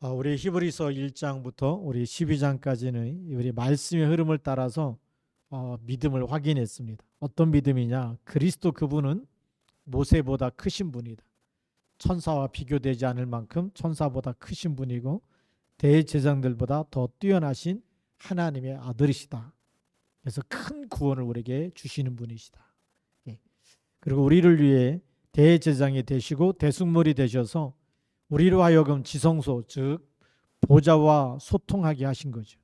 어, 우리 히브리서 1장부터 우리 12장까지는 우리 말씀의 흐름을 따라서 어, 믿음을 확인했습니다. 어떤 믿음이냐? 그리스도 그분은 모세보다 크신 분이다. 천사와 비교되지 않을 만큼 천사보다 크신 분이고 대제장들보다 더 뛰어나신 하나님의 아들이시다. 그래서 큰 구원을 우리에게 주시는 분이시다. 예. 그리고 우리를 위해 대제장이 되시고 대승물이 되셔서 우리로 하여금 지성소 즉 보좌와 소통하게 하신 거죠.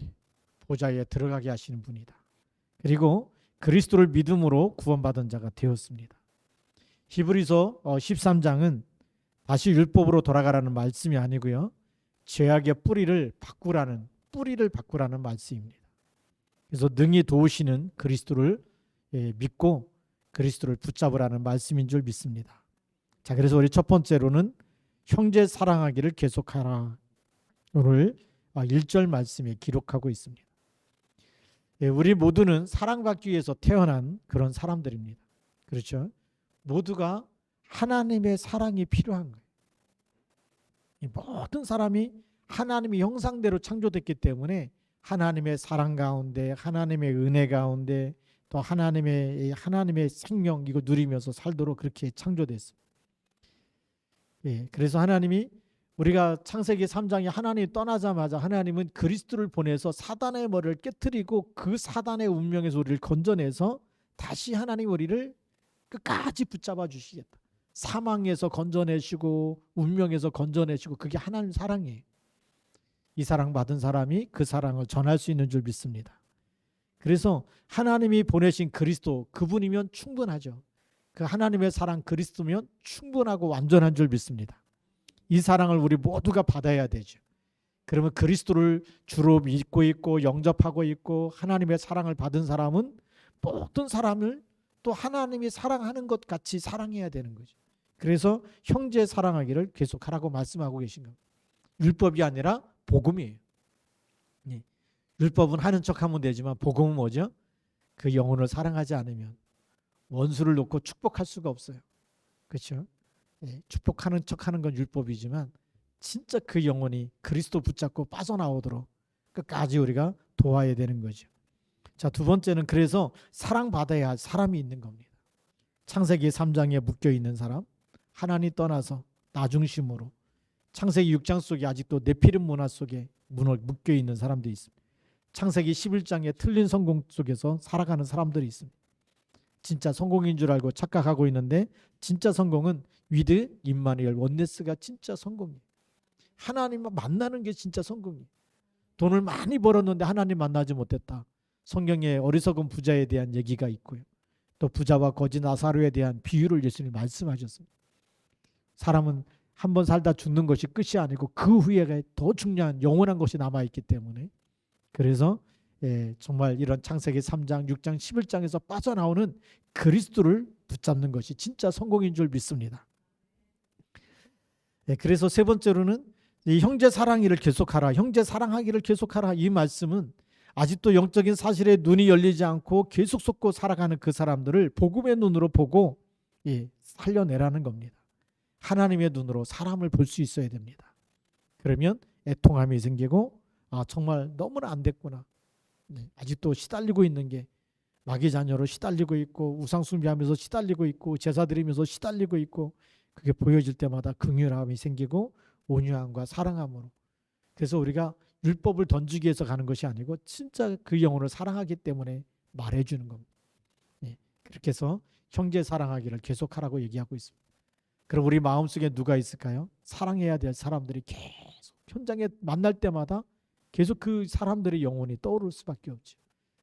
예. 보좌에 들어가게 하시는 분이다. 그리고 그리스도를 믿음으로 구원받은 자가 되었습니다. 히브리서 13장은 다시 율법으로 돌아가라는 말씀이 아니고요. 죄악의 뿌리를 바꾸라는 뿌리를 바꾸라는 말씀입니다. 그래서 능히 도우시는 그리스도를 예, 믿고 그리스도를 붙잡으라는 말씀인 줄 믿습니다. 자, 그래서 우리 첫 번째로는 형제 사랑하기를 계속하라. 오늘 1절 말씀에 기록하고 있습니다. 예, 우리 모두는 사랑받기 위해서 태어난 그런 사람들입니다. 그렇죠? 모두가 하나님의 사랑이 필요한 거예요. 이 모든 사람이 하나님의 형상대로 창조됐기 때문에 하나님의 사랑 가운데 하나님의 은혜 가운데 또 하나님의 이 하나님의 생명 이거 누리면서 살도록 그렇게 창조됐어요. 예, 그래서 하나님이 우리가 창세기 3장에 하나님이 떠나자마자 하나님은 그리스도를 보내서 사단의 머리를 깨뜨리고 그 사단의 운명에서 우리를 건져내서 다시 하나님 우리를 끝까지 붙잡아 주시겠다. 사망에서 건져내시고 운명에서 건져내시고 그게 하나님 사랑이에요. 이 사랑 받은 사람이 그 사랑을 전할 수 있는 줄 믿습니다. 그래서 하나님이 보내신 그리스도 그분이면 충분하죠. 그 하나님의 사랑 그리스도면 충분하고 완전한 줄 믿습니다. 이 사랑을 우리 모두가 받아야 되죠. 그러면 그리스도를 주로 믿고 있고 영접하고 있고 하나님의 사랑을 받은 사람은 모든 사람을 또 하나님이 사랑하는 것 같이 사랑해야 되는 거죠. 그래서 형제 사랑하기를 계속하라고 말씀하고 계신 겁니다. 율법이 아니라 복음이에요. 예. 율법은 하는 척하면 되지만 복음은 뭐죠? 그 영혼을 사랑하지 않으면 원수를 놓고 축복할 수가 없어요. 그렇죠? 예. 축복하는 척하는 건 율법이지만 진짜 그 영혼이 그리스도 붙잡고 빠져나오도록 끝까지 우리가 도와야 되는 거죠. 자, 두 번째는 그래서 사랑받아야 할 사람이 있는 겁니다. 창세기 3장에 묶여 있는 사람, 하나님 떠나서 나중심으로 창세기 6장 속에 아직도 네피림 문화 속에 묶여 있는 사람들이 있습니다. 창세기 11장에 틀린 성공 속에서 살아가는 사람들이 있습니다. 진짜 성공인 줄 알고 착각하고 있는데 진짜 성공은 위드 임마누엘 원네스가 진짜 성공이에요. 하나님과 만나는 게 진짜 성공이에요. 돈을 많이 벌었는데 하나님 만나지 못했다. 성경에 어리석은 부자에 대한 얘기가 있고요. 또 부자와 거지 나사로에 대한 비유를 예수님이 말씀하셨습니다. 사람은 한 번 살다 죽는 것이 끝이 아니고 그 후에 더 중요한 영원한 것이 남아 있기 때문에 그래서 예, 정말 이런 창세기 3장, 6장, 11장에서 빠져나오는 그리스도를 붙잡는 것이 진짜 성공인 줄 믿습니다. 예, 그래서 세 번째로는 이 형제 사랑이를 계속하라, 형제 사랑하기를 계속하라 이 말씀은 아직도 영적인 사실에 눈이 열리지 않고 계속 속고 살아가는 그 사람들을 복음의 눈으로 보고 예, 살려내라는 겁니다. 하나님의 눈으로 사람을 볼 수 있어야 됩니다. 그러면 애통함이 생기고 아 정말 너무나 안 됐구나. 네, 아직도 시달리고 있는 게 마귀 자녀로 시달리고 있고 우상 숭배하면서 시달리고 있고 제사 드리면서 시달리고 있고 그게 보여질 때마다 긍휼함이 생기고 온유함과 사랑함으로 그래서 우리가 율법을 던지기 위해서 가는 것이 아니고 진짜 그 영혼을 사랑하기 때문에 말해주는 겁니다. 네, 그렇게 해서 형제 사랑하기를 계속하라고 얘기하고 있습니다. 그럼 우리 마음속에 누가 있을까요? 사랑해야 될 사람들이 계속 현장에 만날 때마다 계속 그 사람들의 영혼이 떠오를 수밖에 없죠.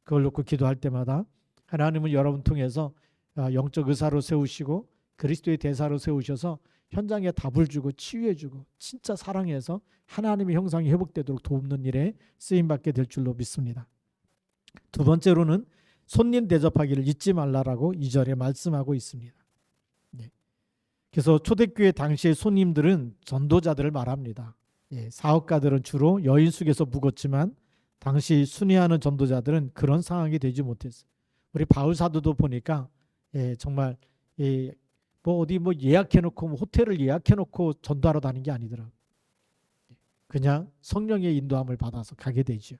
그걸 놓고 기도할 때마다 하나님은 여러분 통해서 아, 영적 의사로 세우시고 그리스도의 대사로 세우셔서 현장에 답을 주고 치유해 주고 진짜 사랑해서 하나님의 형상이 회복되도록 돕는 일에 쓰임 받게 될 줄로 믿습니다. 두 번째로는 손님 대접하기를 잊지 말라라고 이 절에 말씀하고 있습니다. 네. 그래서 초대교회 당시의 손님들은 전도자들을 말합니다. 예, 사업가들은 주로 여인 속에서 묵었지만 당시 순회하는 전도자들은 그런 상황이 되지 못했어요. 우리 바울 사도도 보니까 예, 정말 예, 뭐 어디 뭐 예약해 놓고 뭐 호텔을 예약해 놓고 전도하러 다닌 게 아니더라. 그냥 성령의 인도함을 받아서 가게 되죠.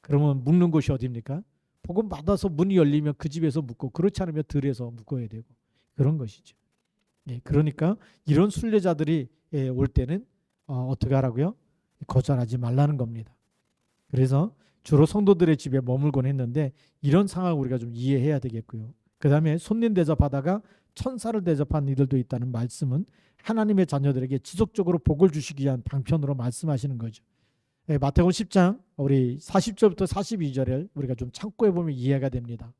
그러면 묵는 곳이 어디입니까? 복음 받아서 문이 열리면 그 집에서 묵고 그렇지 않으면 들에서 묵어야 되고 그런 것이죠. 예, 그러니까 이런 순례자들이 예, 올 때는 어, 어떻게 하라고요? 거절하지 말라는 겁니다. 그래서 주로 성도들의 집에 머물곤 했는데 이런 상황을 우리가 좀 이해해야 되겠고요. 그 다음에 손님 대접하다가 천사를 대접한 이들도 있다는 말씀은 하나님의 자녀들에게 지속적으로 복을 주시기 위한 방편으로 말씀하시는 거죠. 예, 마태복음 10장 우리 40절부터 42절을 우리가 좀 참고해 보면 이해가 됩니다.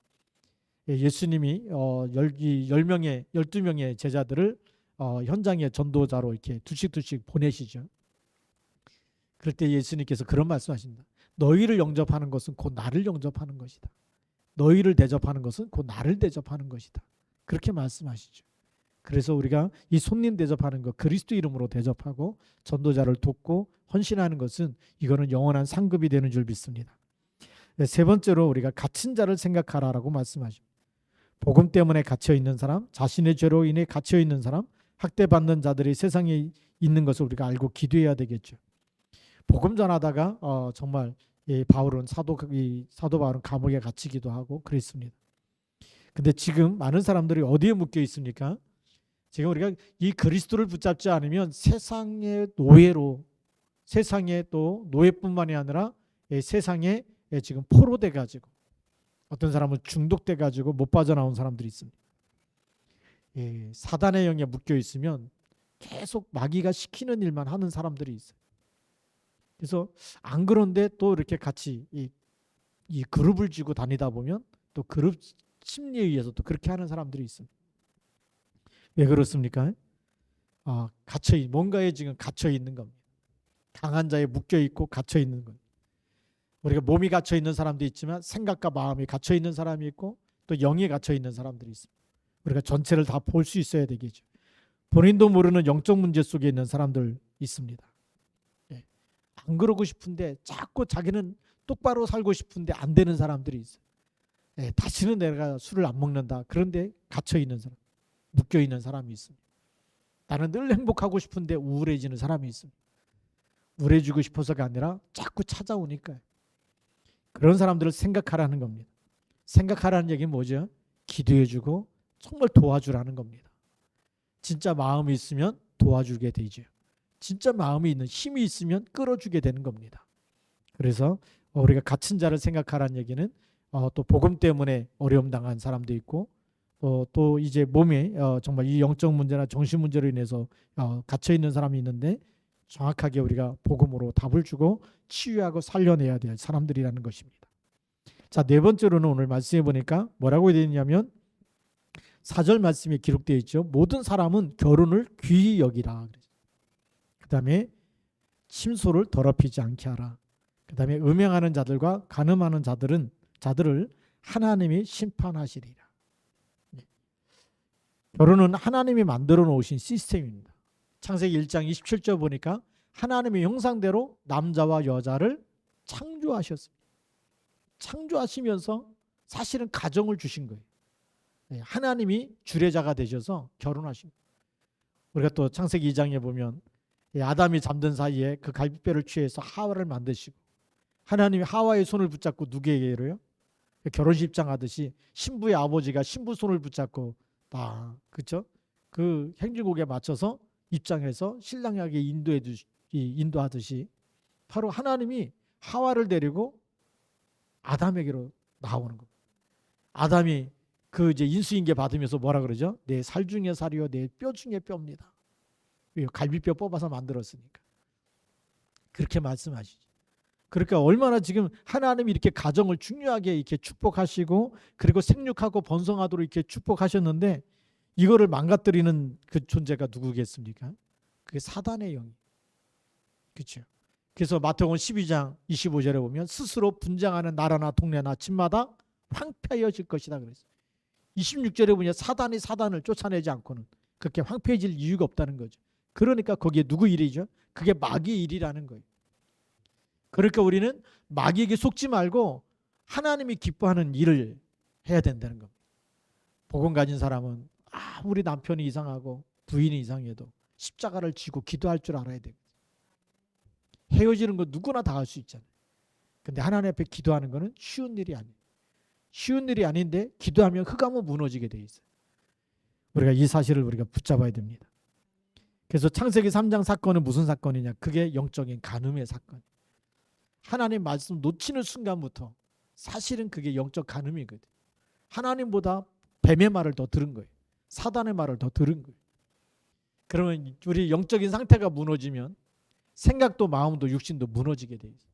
예, 예수님이 어, 열, 이 10명의 12명의 제자들을 어, 현장에 전도자로 이렇게 두씩 두씩 보내시죠. 그럴 때 예수님께서 그런 말씀하십니다. 너희를 영접하는 것은 곧 나를 영접하는 것이다. 너희를 대접하는 것은 곧 나를 대접하는 것이다. 그렇게 말씀하시죠. 그래서 우리가 이 손님 대접하는 것 그리스도 이름으로 대접하고 전도자를 돕고 헌신하는 것은 이거는 영원한 상급이 되는 줄 믿습니다. 네, 세 번째로 우리가 갇힌 자를 생각하라라고 말씀하십니다. 복음 때문에 갇혀 있는 사람, 자신의 죄로 인해 갇혀 있는 사람, 학대받는 자들이 세상에 있는 것을 우리가 알고 기도해야 되겠죠. 복음 전하다가 어, 정말 이 바울은 사도 이 사도 바울은 감옥에 갇히기도 하고 그랬습니다. 근데 지금 많은 사람들이 어디에 묶여 있습니까? 지금 우리가 이 그리스도를 붙잡지 않으면 세상의 노예로 세상의 또 노예뿐만이 아니라 예, 세상에 예, 지금 포로돼 가지고 어떤 사람은 중독돼 가지고 못 빠져나온 사람들이 있습니다. 예, 사단의 영에 묶여 있으면 계속 마귀가 시키는 일만 하는 사람들이 있어요. 그래서 안 그런데 또 이렇게 같이 이, 이 그룹을 쥐고 다니다 보면 또 그룹 심리에 의해서 또 그렇게 하는 사람들이 있습니다. 왜 그렇습니까? 아, 갇혀 있 뭔가에 지금 갇혀 있는 겁니다. 강한 자에 묶여 있고 갇혀 있는 것. 우리가 몸이 갇혀 있는 사람도 있지만 생각과 마음이 갇혀 있는 사람이 있고 또 영이 갇혀 있는 사람들이 있습니다. 우리가 전체를 다 볼 수 있어야 되겠죠. 본인도 모르는 영적 문제 속에 있는 사람들 있습니다. 예. 안 그러고 싶은데 자꾸 자기는 똑바로 살고 싶은데 안 되는 사람들이 있어요. 예, 다시는 내가 술을 안 먹는다. 그런데 갇혀 있는 사람, 묶여 있는 사람이 있습니다. 나는 늘 행복하고 싶은데 우울해지는 사람이 있습니다. 우울해지고 싶어서가 아니라 자꾸 찾아오니까요. 그런 사람들을 생각하라는 겁니다. 생각하라는 얘기는 뭐죠? 기도해주고 정말 도와주라는 겁니다. 진짜 마음이 있으면 도와주게 되죠. 진짜 마음이 있는 힘이 있으면 끌어주게 되는 겁니다. 그래서 어, 우리가 갇힌 자를 생각하라는 얘기는 어, 또 복음 때문에 어려움 당한 사람도 있고 어, 또 이제 몸에 어, 정말 이 영적 문제나 정신 문제로 인해서 어, 갇혀 있는 사람이 있는데 정확하게 우리가 복음으로 답을 주고 치유하고 살려내야 될 사람들이라는 것입니다. 자, 네 번째로는 오늘 말씀해 보니까 뭐라고 되어 있냐면 사절 말씀에 기록되어 있죠. 모든 사람은 결혼을 귀히 여기라. 그 다음에 침소를 더럽히지 않게 하라. 그 다음에 음행하는 자들과 간음하는 자들은 자들을 하나님이 심판하시리라. 네. 결혼은 하나님이 만들어 놓으신 시스템입니다. 창세기 1장 27절 보니까 하나님의 형상대로 남자와 여자를 창조하셨습니다. 창조하시면서 사실은 가정을 주신 거예요. 네, 하나님이 주례자가 되셔서 결혼하신. 우리가 또 창세기 2장에 보면 아담이 잠든 사이에 그 갈비뼈를 취해서 하와를 만드시고 하나님이 하와의 손을 붙잡고 누구에게로요? 결혼식 입장하듯이 신부의 아버지가 신부 손을 붙잡고 딱 그렇죠? 그 행진곡에 맞춰서 입장해서 신랑에게 인도해 주 인도하듯이 바로 하나님이 하와를 데리고 아담에게로 나오는 겁니다. 아담이 그 이제 인수인계 받으면서 뭐라 그러죠? 내 살 중에 살이요, 내 뼈 중에 뼈입니다. 갈비뼈 뽑아서 만들었으니까 그렇게 말씀하시죠. 그러니까 얼마나 지금 하나님이 이렇게 가정을 중요하게 이렇게 축복하시고 그리고 생육하고 번성하도록 이렇게 축복하셨는데 이거를 망가뜨리는 그 존재가 누구겠습니까? 그게 사단의 영이. 그렇죠. 그래서 마태복음 12장 25절에 보면 스스로 분장하는 나라나 동네나 집마다 황폐해질 것이다 그랬어요. 26절에 보면 사단이 사단을 쫓아내지 않고는 그렇게 황폐해질 이유가 없다는 거죠. 그러니까 거기에 누구 일이죠? 그게 마귀의 일이라는 거예요. 그러니까 우리는 마귀에게 속지 말고 하나님이 기뻐하는 일을 해야 된다는 겁니다. 복음 가진 사람은 아, 우리 남편이 이상하고 부인이 이상해도 십자가를 지고 기도할 줄 알아야 됩니다. 헤어지는 거 누구나 다 할 수 있잖아요. 근데 하나님 앞에 기도하는 거는 쉬운 일이 아니에요. 쉬운 일이 아닌데 기도하면 흑암은 무너지게 돼 있어요. 우리가 이 사실을 우리가 붙잡아야 됩니다. 그래서 창세기 3장 사건은 무슨 사건이냐? 그게 영적인 간음의 사건. 하나님 말씀 놓치는 순간부터 사실은 그게 영적 간음이거든. 하나님보다 뱀의 말을 더 들은 거예요. 사단의 말을 더 들은 거예요. 그러면 우리 영적인 상태가 무너지면 생각도 마음도 육신도 무너지게 돼 있어요.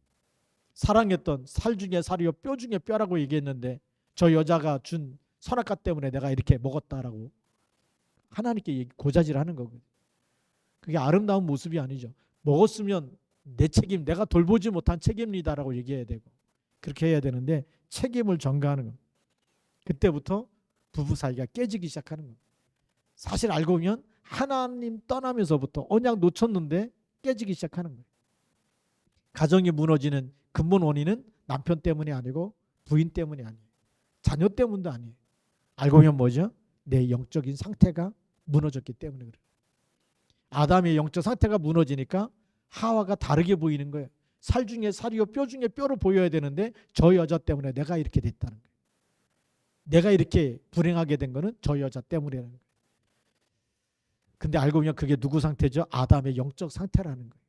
사랑했던 살 중에 살이요 뼈 중에 뼈라고 얘기했는데 저 여자가 준 선악과 때문에 내가 이렇게 먹었다라고 하나님께 고자질하는 거거든요. 그게 아름다운 모습이 아니죠. 먹었으면 내 책임, 내가 돌보지 못한 책임이다라고 얘기해야 되고 그렇게 해야 되는데 책임을 전가하는 겁니다. 그때부터 부부 사이가 깨지기 시작하는 겁니다. 사실 알고 보면 하나님 떠나면서부터 언약 놓쳤는데 깨지기 시작하는 거예요. 가정이 무너지는 근본 원인은 남편 때문이 아니고 부인 때문이 아니에요. 자녀 때문도 아니에요. 알고 보면 뭐죠? 내 영적인 상태가 무너졌기 때문에 그래요. 아담의 영적 상태가 무너지니까 하와가 다르게 보이는 거예요. 살 중에 살이요 뼈 중에 뼈로 보여야 되는데 저 여자 때문에 내가 이렇게 됐다는 거예요. 내가 이렇게 불행하게 된 거는 저 여자 때문이라는 거예요. 근데 알고 보면 그게 누구 상태죠? 아담의 영적 상태라는 거예요.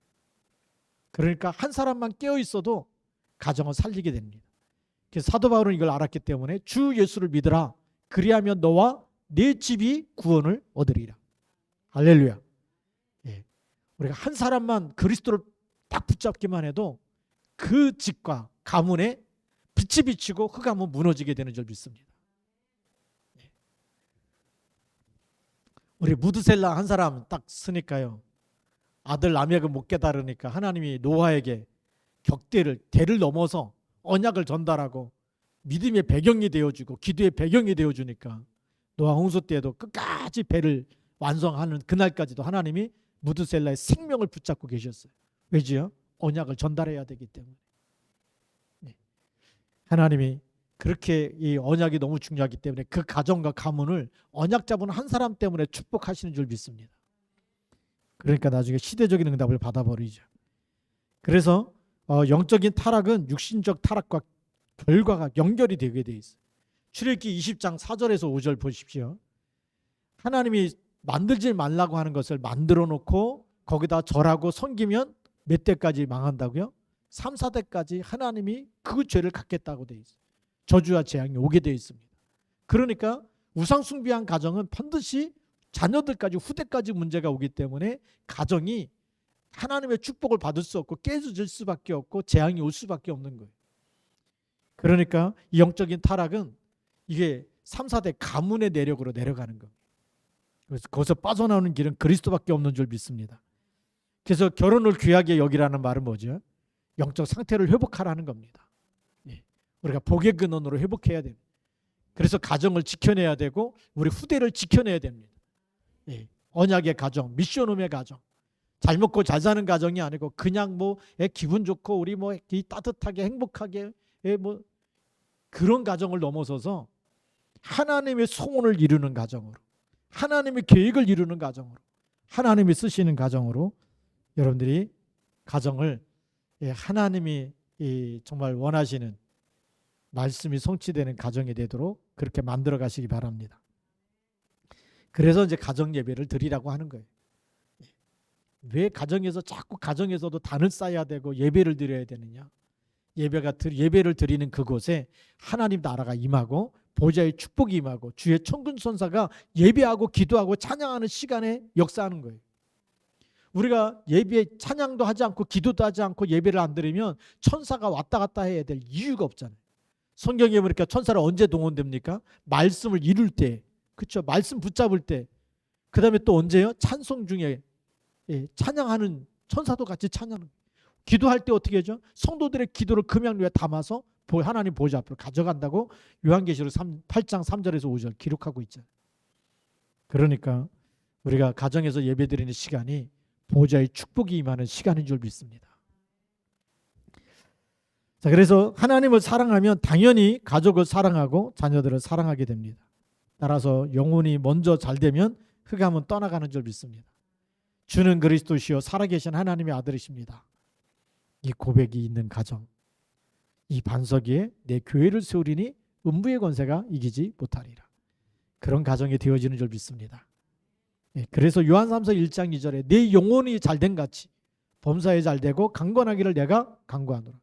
그러니까 한 사람만 깨어 있어도 가정을 살리게 됩니다. 그래서 사도 바울은 이걸 알았기 때문에 주 예수를 믿으라. 그리하면 너와 내 집이 구원을 얻으리라. 할렐루야. 예. 우리가 한 사람만 그리스도를 딱 붙잡기만 해도 그 집과 가문에 빛이 비치고 흑암은 무너지게 되는 줄 믿습니다. 예. 우리 무드셀라 한 사람 딱 쓰니까요. 아들 라멕을 못 깨달으니까 하나님이 노아에게 격대를 대를 넘어서 언약을 전달하고 믿음의 배경이 되어주고 기도의 배경이 되어주니까 노아 홍수 때에도 끝까지 배를 완성하는 그날까지도 하나님이 무드셀라의 생명을 붙잡고 계셨어요. 왜지요? 언약을 전달해야 되기 때문에. 네. 하나님이 그렇게 이 언약이 너무 중요하기 때문에 그 가정과 가문을 언약 잡은 한 사람 때문에 축복하시는 줄 믿습니다. 그러니까 나중에 시대적인 응답을 받아버리죠. 그래서 어, 영적인 타락은 육신적 타락과 결과가 연결이 되게 돼 있어요. 출애굽기 20장 4절에서 5절 보십시오. 하나님이 만들지 말라고 하는 것을 만들어 놓고 거기다 절하고 섬기면 몇 대까지 망한다고요? 3, 4대까지 하나님이 그 죄를 갚겠다고 돼 있어요. 저주와 재앙이 오게 돼 있습니다. 그러니까 우상 숭배한 가정은 반드시 자녀들까지 후대까지 문제가 오기 때문에 가정이 하나님의 축복을 받을 수 없고 깨져질 수밖에 없고 재앙이 올 수밖에 없는 거예요. 그러니까 이 영적인 타락은 이게 3, 4대 가문의 내력으로 내려가는 겁니다. 그래서 거기서 빠져나오는 길은 그리스도밖에 없는 줄 믿습니다. 그래서 결혼을 귀하게 여기라는 말은 뭐죠? 영적 상태를 회복하라는 겁니다. 예. 우리가 복의 근원으로 회복해야 됩니다. 그래서 가정을 지켜내야 되고 우리 후대를 지켜내야 됩니다. 예. 언약의 가정, 미션홈의 가정. 잘 먹고 잘 사는 가정이 아니고 그냥 뭐 예, 기분 좋고 우리 뭐이 따뜻하게 행복하게 예, 뭐 그런 가정을 넘어서서 하나님의 소원을 이루는 가정으로 하나님의 계획을 이루는 가정으로 하나님이 쓰시는 가정으로 여러분들이 가정을 예, 하나님이 이 정말 원하시는 말씀이 성취되는 가정이 되도록 그렇게 만들어 가시기 바랍니다. 그래서 이제 가정 예배를 드리라고 하는 거예요. 예. 왜 가정에서 자꾸 가정에서도 단을 쌓아야 되고 예배를 드려야 되느냐? 예배가 드- 예배를 드리는 그곳에 하나님 나라가 임하고 보좌의 축복이 임하고 주의 천군 천사가 예배하고 기도하고 찬양하는 시간에 역사하는 거예요. 우리가 예배 찬양도 하지 않고 기도도 하지 않고 예배를 안 드리면 천사가 왔다 갔다 해야 될 이유가 없잖아요. 성경에 보니까 천사를 언제 동원됩니까? 말씀을 이룰 때, 그렇죠? 말씀 붙잡을 때. 그 다음에 또 언제요? 찬송 중에 예, 찬양하는 천사도 같이 찬양. 기도할 때 어떻게 하죠? 성도들의 기도를 금양류에 담아서 보- 하나님 보좌 앞으로 가져간다고 요한계시록 3, 8장 3절에서 5절 기록하고 있잖아요. 그러니까 우리가 가정에서 예배드리는 시간이 보좌의 축복이 임하는 시간인 줄 믿습니다. 자, 그래서 하나님을 사랑하면 당연히 가족을 사랑하고 자녀들을 사랑하게 됩니다. 따라서 영혼이 먼저 잘 되면 흑암은 떠나가는 줄 믿습니다. 주는 그리스도시요 살아계신 하나님의 아들이십니다. 이 고백이 있는 가정 이 반석 위에 내 교회를 세우리니 음부의 권세가 이기지 못하리라. 그런 가정이 되어지는 줄 믿습니다. 예, 그래서 요한삼서 1장 2절에 내 영혼이 잘된 같이 범사에 잘되고 강건하기를 내가 강구하노라.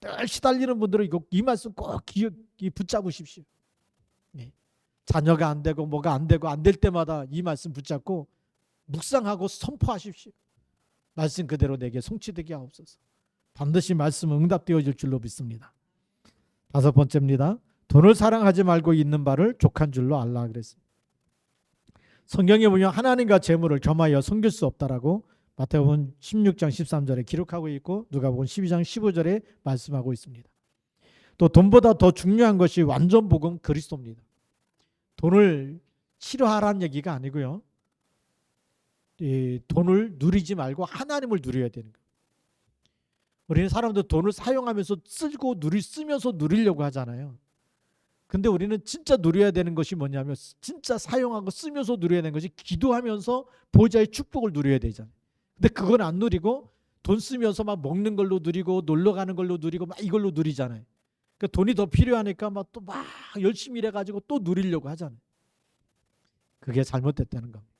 늘 시달리는 분들은 이거 이 말씀 꼭 기억 이 붙잡으십시오. 예. 자녀가 안 되고 뭐가 안 되고 안 될 때마다 이 말씀 붙잡고 묵상하고 선포하십시오. 말씀 그대로 내게 성취되게 하옵소서. 반드시 말씀은 응답되어질 줄로 믿습니다. 다섯 번째입니다. 돈을 사랑하지 말고 있는 바를 족한 줄로 알라 그랬습니다. 성경에 보면 하나님과 재물을 겸하여 섬길 수 없다라고 마태복음 16장 13절에 기록하고 있고 누가복음 12장 15절에 말씀하고 있습니다. 또 돈보다 더 중요한 것이 완전 복음 그리스도입니다. 돈을 싫어하라는 얘기가 아니고요. 이 돈을 누리지 말고 하나님을 누려야 되는 거예요. 우리는 사람들 돈을 사용하면서 쓰고 누리 쓰면서 누리려고 하잖아요. 근데 우리는 진짜 누려야 되는 것이 뭐냐면 진짜 사용하고 쓰면서 누려야 되는 것이 기도하면서 보좌의 축복을 누려야 되잖아요. 근데 그건 안 누리고 돈 쓰면서 막 먹는 걸로 누리고 놀러 가는 걸로 누리고 막 이걸로 누리잖아요. 그 돈이 더 필요하니까 막또막 열심히 일해 가지고 또 누리려고 하잖아요. 그게 잘못됐다는 겁니다.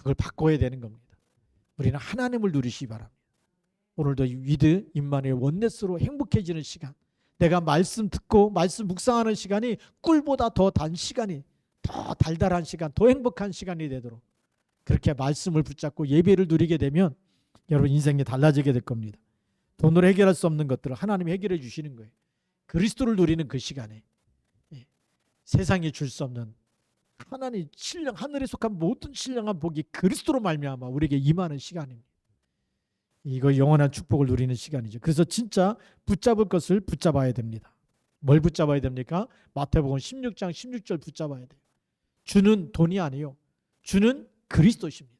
그걸 바꿔야 되는 겁니다. 우리는 하나님을 누리시기 바랍니다. 오늘도 이 위드 임마누엘 원네스로 행복해지는 시간. 내가 말씀 듣고 말씀 묵상하는 시간이 꿀보다 더 단 시간이 더 달달한 시간, 더 행복한 시간이 되도록 그렇게 말씀을 붙잡고 예배를 누리게 되면 여러분 인생이 달라지게 될 겁니다. 돈으로 해결할 수 없는 것들을 하나님이 해결해 주시는 거예요. 그리스도를 누리는 그 시간에 예, 세상이 줄 수 없는 하나님 신령 하늘에 속한 모든 신령한 복이 그리스도로 말미암아 우리에게 임하는 시간입니다. 이거 영원한 축복을 누리는 시간이죠. 그래서 진짜 붙잡을 것을 붙잡아야 됩니다. 뭘 붙잡아야 됩니까? 마태복음 16장 16절 붙잡아야 돼요. 주는 돈이 아니요. 주는 그리스도십니다.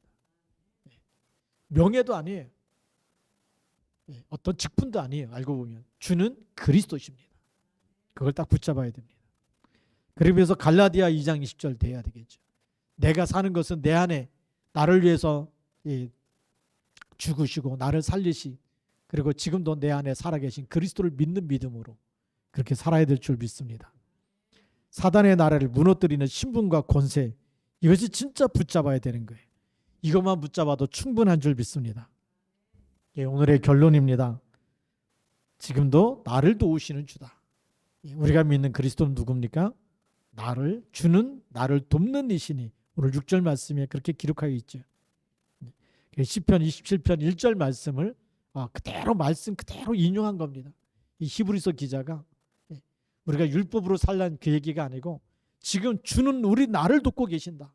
예. 명예도 아니에요. 예, 어떤 직분도 아니에요. 알고 보면 주는 그리스도십니다. 그걸 딱 붙잡아야 됩니다. 그러면서 갈라디아 2장 20절 돼야 되겠죠. 내가 사는 것은 내 안에 나를 위해서 예, 죽으시고 나를 살리시 그리고 지금도 내 안에 살아계신 그리스도를 믿는 믿음으로 그렇게 살아야 될 줄 믿습니다. 사단의 나라를 무너뜨리는 신분과 권세 이것이 진짜 붙잡아야 되는 거예요. 이것만 붙잡아도 충분한 줄 믿습니다. 예, 오늘의 결론입니다. 지금도 나를 도우시는 주다. 예, 우리가 믿는 그리스도는 누굽니까? 나를 주는 나를 돕는 이시니 오늘 6절 말씀에 그렇게 기록하여 있죠. 예, 시편 27편 1절 말씀을 아, 그대로 말씀 그대로 인용한 겁니다. 이 히브리서 기자가 예, 우리가 율법으로 살란 그 얘기가 아니고 지금 주는 우리 나를 돕고 계신다.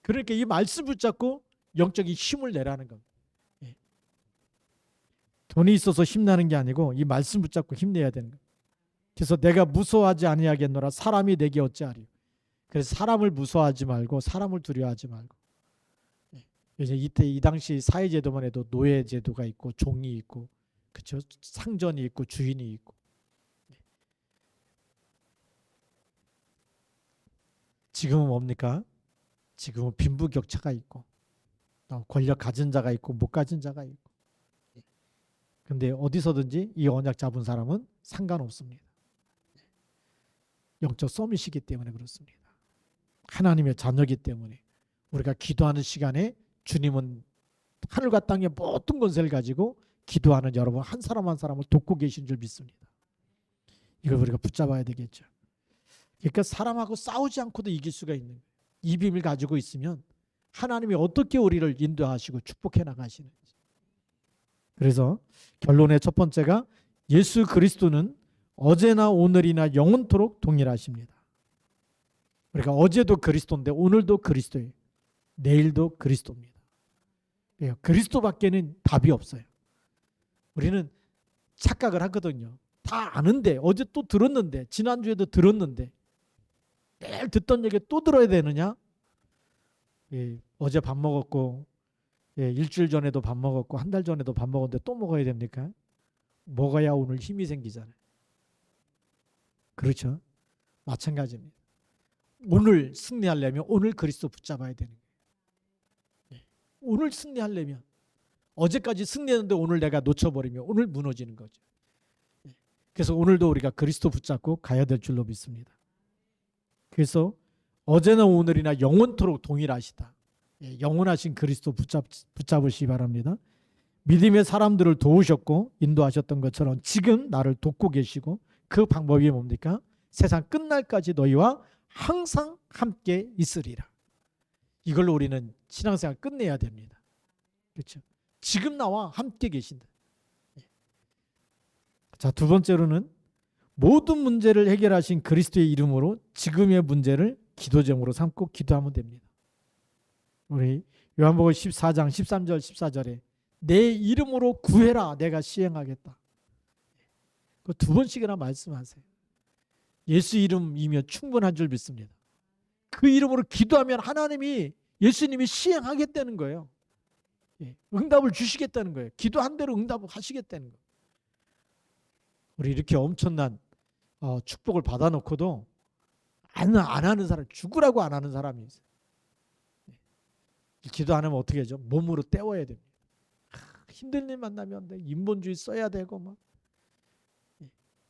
그러니까 이 말씀 붙잡고 영적인 힘을 내라는 겁니다. 예. 돈이 있어서 힘나는 게 아니고 이 말씀 붙잡고 힘내야 되는 거예요. 그래서 내가 무서워하지 아니하겠노라 사람이 내게 어찌하리요. 그래서 사람을 무서워하지 말고 사람을 두려워하지 말고 예. 이제 이때 이 당시 사회 제도만 해도 노예 제도가 있고 종이 있고 그렇죠 상전이 있고 주인이 있고 예. 지금은 뭡니까? 지금은 빈부격차가 있고 또 권력 가진 자가 있고 못 가진 자가 있고 예. 근데 어디서든지 이 언약 잡은 사람은 상관없습니다. 영적 썸이시기 때문에 그렇습니다. 하나님의 자녀이기 때문에 우리가 기도하는 시간에 주님은 하늘과 땅의 모든 권세를 가지고 기도하는 여러분 한 사람 한 사람을 돕고 계신 줄 믿습니다. 이걸 우리가 붙잡아야 되겠죠. 그러니까 사람하고 싸우지 않고도 이길 수가 있는 거예요. 이 비밀 가지고 있으면 하나님이 어떻게 우리를 인도하시고 축복해 나가시는지. 그래서 결론의 첫 번째가 예수 그리스도는 어제나 오늘이나 영원토록 동일하십니다. 우리가 어제도 그리스도인데 오늘도 그리스도예요. 내일도 그리스도입니다. 예, 그리스도밖에는 답이 없어요. 우리는 착각을 하거든요. 다 아는데 어제 또 들었는데 지난주에도 들었는데 매일 듣던 얘기 또 들어야 되느냐? 예, 어제 밥 먹었고 예, 일주일 전에도 밥 먹었고 한 달 전에도 밥 먹었는데 또 먹어야 됩니까? 먹어야 오늘 힘이 생기잖아요. 그렇죠? 마찬가지입니다. 오늘 승리하려면 오늘 그리스도 붙잡아야 되는 거예요. 예, 오늘 승리하려면 어제까지 승리했는데 오늘 내가 놓쳐버리면 오늘 무너지는 거죠. 예. 그래서 오늘도 우리가 그리스도 붙잡고 가야 될 줄로 믿습니다. 그래서 어제나 오늘이나 영원토록 동일하시다. 예, 영원하신 그리스도 붙잡, 붙잡으시기 바랍니다. 믿음의 사람들을 도우셨고 인도하셨던 것처럼 지금 나를 돕고 계시고 그 방법이 뭡니까? 세상 끝날까지 너희와 항상 함께 있으리라. 이걸로 우리는 신앙생활 끝내야 됩니다. 그렇죠? 지금 나와 함께 계신다. 예. 자, 두 번째로는 모든 문제를 해결하신 그리스도의 이름으로 지금의 문제를 기도점으로 삼고 기도하면 됩니다. 우리 요한복음 14장 13절 14절에 내 이름으로 구해라 내가 시행하겠다. 그두 번씩이나 말씀하세요. 예수 이름이면 충분한 줄 믿습니다. 그 이름으로 기도하면 하나님이 예수님이 시행하겠다는 거예요. 예, 응답을 주시겠다는 거예요. 기도한 대로 응답을 하시겠다는 거예요. 우리 이렇게 엄청난 어, 축복을 받아놓고도 안, 안 하는 사람, 죽으라고 안 하는 사람이 있어요. 예. 기도 안 하면 어떻게 하죠? 몸으로 때워야 됩니다. 하, 힘든 일 만나면 돼. 인본주의 써야 되고 막 예.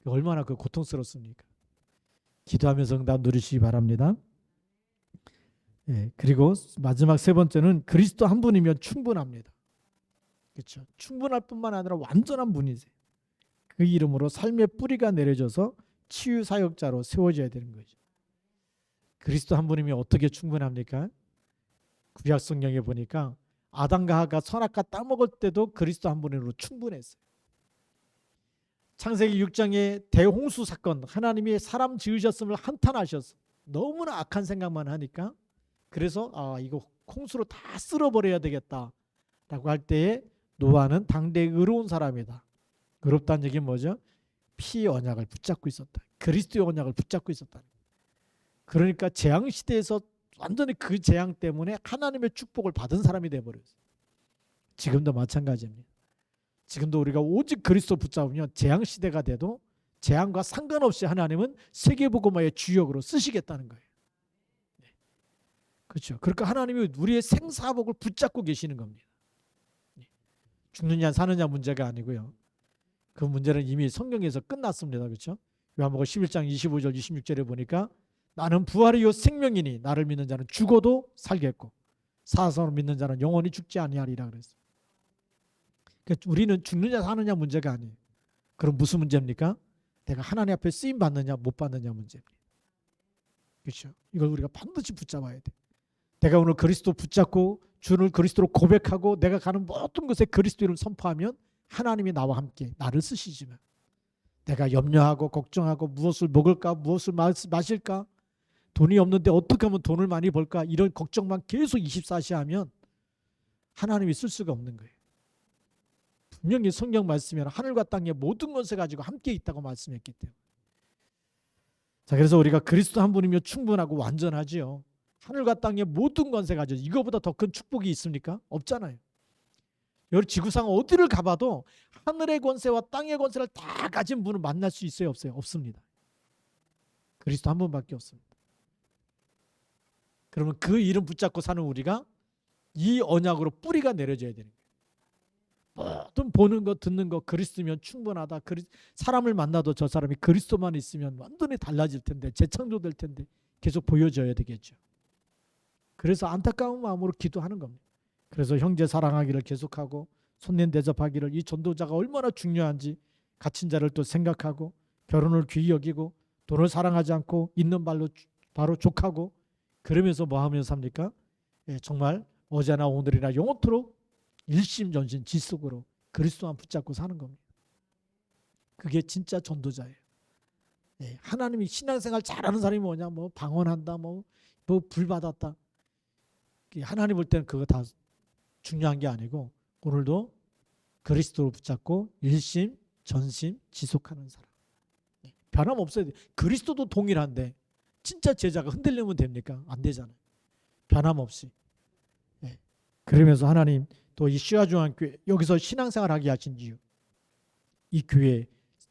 얼마나 그 고통스럽습니까? 기도하면서 응답 누리시기 바랍니다. 예, 그리고 마지막 세 번째는 그리스도 한 분이면 충분합니다. 그렇죠. 충분할 뿐만 아니라 완전한 분이세요. 그 이름으로 삶의 뿌리가 내려져서 치유 사역자로 세워져야 되는 거죠. 그리스도 한 분이면 어떻게 충분합니까? 구약 성경에 보니까 아담과 하가 선악과 따먹을 때도 그리스도 한 분으로 충분했어요. 창세기 6장의 대홍수 사건 하나님이 사람 지으셨음을 한탄하셨어. 너무나 악한 생각만 하니까 그래서 아 이거 홍수로 다 쓸어버려야 되겠다라고 할 때에 노아는 당대 의로운 사람이다. 의롭다는 얘기는 뭐죠? 피 언약을 붙잡고 있었다. 그리스도의 언약을 붙잡고 있었다. 그러니까 재앙 시대에서 완전히 그 재앙 때문에 하나님의 축복을 받은 사람이 돼 버렸어요. 지금도 마찬가지입니다. 지금도 우리가 오직 그리스도 붙잡으면 재앙 시대가 돼도 재앙과 상관없이 하나님은 세계복음화의 주역으로 쓰시겠다는 거예요. 네. 그렇죠. 그러니까 하나님이 우리의 생사복을 붙잡고 계시는 겁니다. 네. 죽느냐 사느냐 문제가 아니고요. 그 문제는 이미 성경에서 끝났습니다. 그렇죠? 요한복음 11장 25절 26절에 보니까 나는 부활이요 생명이니 나를 믿는 자는 죽어도 살겠고 사선을 믿는 자는 영원히 죽지 아니하리라 그랬어요. 그러니까 우리는 죽느냐 사느냐 문제가 아니에요. 그럼 무슨 문제입니까? 내가 하나님 앞에 쓰임 받느냐 못 받느냐 문제입니다. 그렇죠? 이걸 우리가 반드시 붙잡아야 돼. 내가 오늘 그리스도 붙잡고 주를 그리스도로 고백하고 내가 가는 모든 것에 그리스도를 선포하면 하나님이 나와 함께 나를 쓰시지만 내가 염려하고 걱정하고 무엇을 먹을까 무엇을 마실까 돈이 없는데 어떻게 하면 돈을 많이 벌까 이런 걱정만 계속 24시 하면 하나님이 쓸 수가 없는 거예요. 분명히 성경 말씀에 하늘과 땅의 모든 것을 가지고 함께 있다고 말씀했기 때문에 자 그래서 우리가 그리스도 한 분이면 충분하고 완전하지요. 하늘과 땅의 모든 권세 가지고 이거보다 더 큰 축복이 있습니까? 없잖아요. 여기 지구상 어디를 가봐도 하늘의 권세와 땅의 권세를 다 가진 분을 만날 수 있어요, 없어요? 없습니다. 그리스도 한 분밖에 없습니다. 그러면 그 이름 붙잡고 사는 우리가 이 언약으로 뿌리가 내려져야 되는 거예요. 모든 보는 거 듣는 거 그리스도면 충분하다. 그리, 사람을 만나도 저 사람이 그리스도만 있으면 완전히 달라질 텐데 재창조될 텐데 계속 보여져야 되겠죠. 그래서 안타까운 마음으로 기도하는 겁니다. 그래서 형제 사랑하기를 계속하고 손님 대접하기를 이 전도자가 얼마나 중요한지 갇힌 자를 또 생각하고 결혼을 귀히 여기고 돈을 사랑하지 않고 있는 발로 바로 족하고 그러면서 뭐 하면서 삽니까? 예, 정말 어제나 오늘이나 영원토록 일심전심 지속으로 그리스도만 붙잡고 사는 겁니다. 그게 진짜 전도자예요. 예, 하나님이 신앙생활 잘하는 사람이 뭐냐? 뭐 방언한다, 뭐, 뭐 불받았다. 하나님 볼 때는 그거 다 중요한 게 아니고 오늘도 그리스도를 붙잡고 일심 전심 지속하는 사람. 네, 변함없어야 돼. 그리스도도 동일한데 진짜 제자가 흔들리면 됩니까? 안 되잖아요. 변함없이. 네. 그러면서 하나님 또 이 시아 중앙교회 여기서 신앙생활하게 하신 이유 이 교회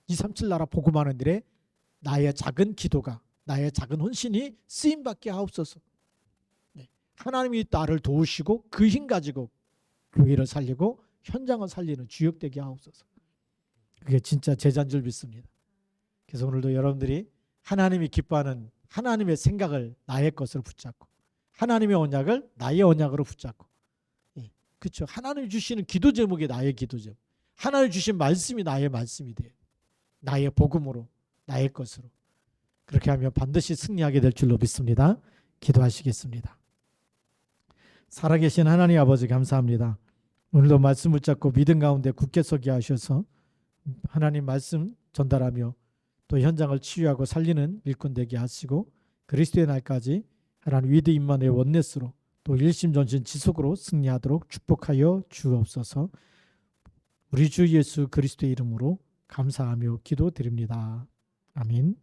237 나라 복음하는 일에 나의 작은 기도가 나의 작은 헌신이 쓰임 받게 하옵소서. 네. 하나님이 나를 도우시고 그 힘 가지고 교회를 살리고 현장을 살리는 주역 되게 하옵소서. 그게 진짜 제자인 줄 믿습니다. 그래서 오늘도 여러분들이 하나님이 기뻐하는 하나님의 생각을 나의 것으로 붙잡고 하나님의 언약을 나의 언약으로 붙잡고 예, 그렇죠. 하나님 주시는 기도 제목이 나의 기도 제목. 하나님 주신 말씀이 나의 말씀이 돼요. 나의 복음으로 나의 것으로 그렇게 하면 반드시 승리하게 될 줄로 믿습니다. 기도하시겠습니다. 살아계신 하나님 아버지 감사합니다. 오늘도 말씀 붙잡고 믿음 가운데 굳게 서게 하셔서 하나님 말씀 전달하며 또 현장을 치유하고 살리는 일꾼 되게 하시고 그리스도의 날까지 하나님 위드 임만의 원내스로 또 일심전심 지속으로 승리하도록 축복하여 주옵소서. 우리 주 예수 그리스도의 이름으로 감사하며 기도드립니다. 아멘.